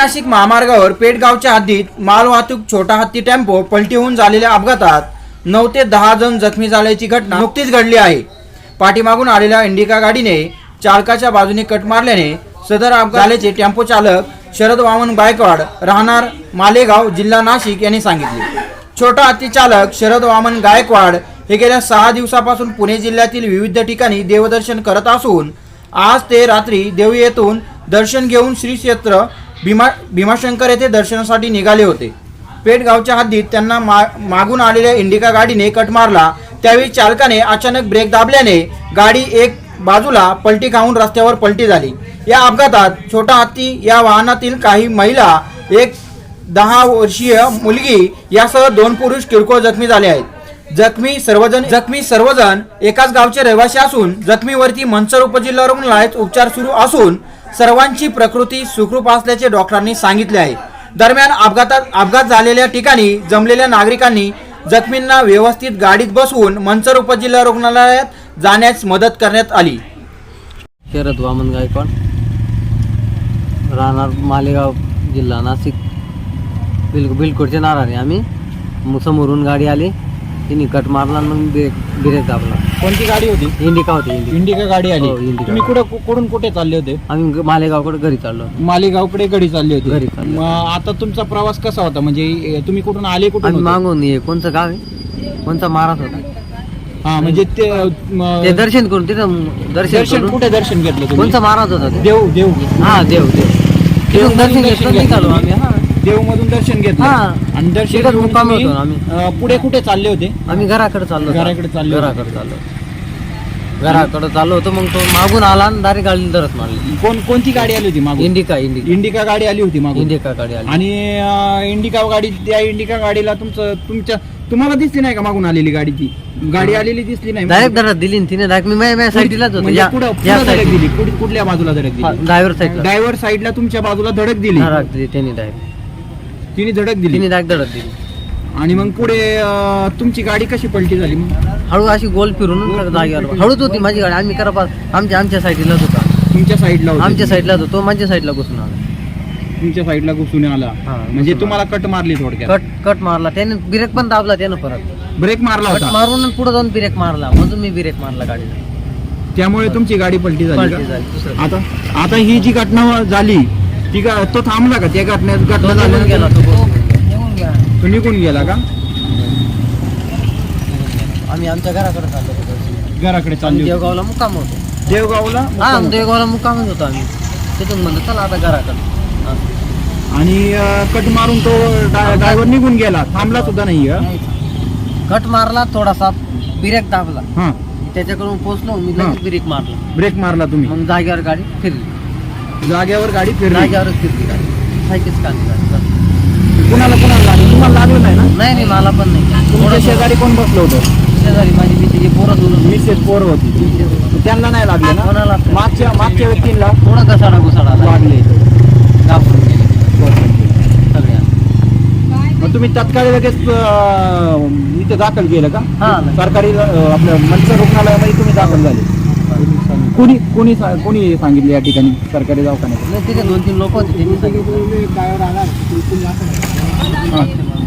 नाशिक महामार्गावर पेटगावच्या हद्दीत माल वाहतूक छोटा हत्ती टेम्पो पलटी होऊन झालेल्या अपघातात नऊ ते दहा जण जखमी झाल्याची घटना नुकतीच घडली आहे. पाठीमागून आलेल्या इंडिका गाडीने चालकाच्या बाजूने कट मारल्याने सदर अपघात झाल्याचे टेम्पो चालक शरद वामन गायकवाड राहणार मालेगाव जिल्हा नाशिक यांनी सांगितले. छोटा हत्ती चालक शरद वामन गायकवाड हे गेल्या सहा दिवसापासून पुणे जिल्ह्यातील विविध ठिकाणी देवदर्शन करत असून आज ते रात्री देव येथून दर्शन घेऊन श्री क्षेत्र भीमा भीमाशंकर येथे दर्शनासाठी निघाले होते. पेठगावच्या हद्दीत त्यांना मा मागून आलेल्या इंडिका गाडीने कट मारला. त्यावेळी चालकाने अचानक ब्रेक दाबल्याने गाडी एक बाजूला पलटी खाऊन रस्त्यावर पलटी झाली. या अपघातात छोटा हत्ती या वाहनातील काही महिला एक दहा वर्षीय मुलगी यासह दोन पुरुष किरकोळ जखमी झाले आहेत. जखमी सर्वजण जखमी सर्वजण एकाच गावचे रहिवासी असून जखमीवरती मंचर उपजिल्हा रुग्णालयात उपचार सुरू असून सर्वांची प्रकृती सुखरूप असल्याचे डॉक्टरांनी सांगितले आहे. दरम्यान अपघातात अपघात झालेल्या ठिकाणी जमलेल्या नागरिकांनी जखमींना व्यवस्थित गाडीत बसवून मंचर उपजिल्हा रुग्णालयात जाण्यास मदत करण्यात आली. शरद वामन गायकवाड राहणार मालेगाव जिल्हा नाशिक. बिल बिलकोडचे नारायण आम्ही. समोरून गाडी आली. तिने कट मारला मग ब्रेक ब्रेक दाबला. कोणती गाडी होती? इंडिका होती इंडिका. इंडिका गाडी आली. हो, इंडिका. तुम्ही कुठं कुठून कुठे चालले होते? आम्ही मालेगावकडे घरी चाललो मालेगावकडे गाडी चालली होती. घरी चाललो. मग आता तुमचा प्रवास कसा होता? म्हणजे तुम्ही कुठून आले कुठून आम्ही होते? मागून ये कोणचं गाव आहे? कोणचा महाराज होता? हा म्हणजे ते म, ते दर्शन करून तिथं दर्शन दर्शन करून. कुठे दर्शन घेतलं तुम्ही? कोणचा महाराज होता ते? देव देव. हा देव देव. तिथून दर्शन घेतलं. निघालो आम्ही हा. देव मधून दर्शन घेतलं. हा. आणि दर्शन तिथंच घेऊन मुक्कामी तुम्ही, होतो आम्ही. अ, पुढे कुठे चालले होते? आम्ही घराकडे चाललो होतो. घराकडे चालले होते. घराकडे चाललो घराकडे चाललो होतो मग तो मागून आला आणि डायरेक्ट गाडी धरत मारली. कोण कोणती गाडी आली होती मागून? Indica indica. इंडिका गाडी आली होती मागून? इंडिका गाडी आली. आणि अ, इंडिका गाडी त्या इंडिका गाडीला तुमचं तुमच्या तुम्हाला दिसली नाही का मागून आलेली गाडी ती? गाडी आलेली दिसली नाही. डायरेक्ट धरत दिली ना तिने डायरेक्ट मी माझ्या माझ्या साईडलाच होतो. म्हणजे या धडक साईड दिली. कुठ- कुठल्या बाजूला धडक दिली? ड्रायव्हर साईडला ड्रायव्हर साईडला तुमच्या बाजूला धडक दिली. धडक दिली त्यांनी डायरेक्ट तिने धडक दिली. तिने डायरेक्ट धडक दिली. आणि मग पुढे अ, तुमची गाडी कशी पलटी झाली मग? हळू अशी गोल फिरून जागेवर हळूच होती माझी गाडी. आम्ही करा आमच्या आमच्या साईडलाच होता. तुमच्या साईडला होती. आमच्या साईडलाच होतो. माझ्या साईडला घुसून आला. तुमच्या साईडला घुसून आला. हा, म्हणजे घुसून तुम्हाला कट मारली थोडक्यात. कट कट मारला. त्याने ब्रेक पण दाबला त्यानं परत. ब्रेक मारला कट होता. मारून पुढे जाऊन ब्रेक मारला. म्हणून मी ब्रेक मारला गाडीला. त्यामुळे तुमची गाडी पलटी झाली पलटी का? झाली. दुसरं आता आता ही जी घटना झाली ती गा- तो थांबला का? त्या घटनेत घटना तो निघून झाली गेला तो निघून गेला. तो निघून गेला का? आम्ही आमच्या घराकडे चाललो होतो. घराकडे चालली होती. देवगावला मुक्काम होतो. देवगावला हा देवगावला मुक्कामच होतो आम्ही. तिथून म्हणलं चला आता घराकडे. हा. आणि अ, कट मारून तो ड्रायव्हर निघून गेला. थांबला सुद्धा नाही का? कट मारला थोडासा ब्रेक दाबला. हा. त्याच्याकडून पोहोचलो मी हा. लगेच ब्रेक मारला. ब्रेक मारला तुम्ही. मग जागेवर गाडी फिरली. जागेवर गाडी फिरली. जागेवरच फिरली गाडी. सायकीच काढली गाडी कुणाला कुणाला लागलं? तुम्हाला लागलं नाही ना? नाही नाही मला पण नाही. तुमच्या थोडं शेजारी कोण बसलं होतं? शेजारी माझी भीती पोरं दोन मिसेस पोर होती. त्यांना नाही लागले ना? कोणाला. मागच्या मागच्या व्यक्तींना थोडं घसाडा घुसाडा लागले. घाबरून गेले. सगळ्या. मग तुम्ही तत्काळ लगेच अं, इथे दाखल केलं का? हा. सरकारी अं, आपलं मनसर रुग्णालयामध्ये तुम्ही दाखल झाले. कुणी कुणी सा- कुणी सांगितलं या ठिकाणी सरकारी दवाखान्यात? नाही तिथे दोन तीन लोक होते त्यांनी सांगितलं. हा.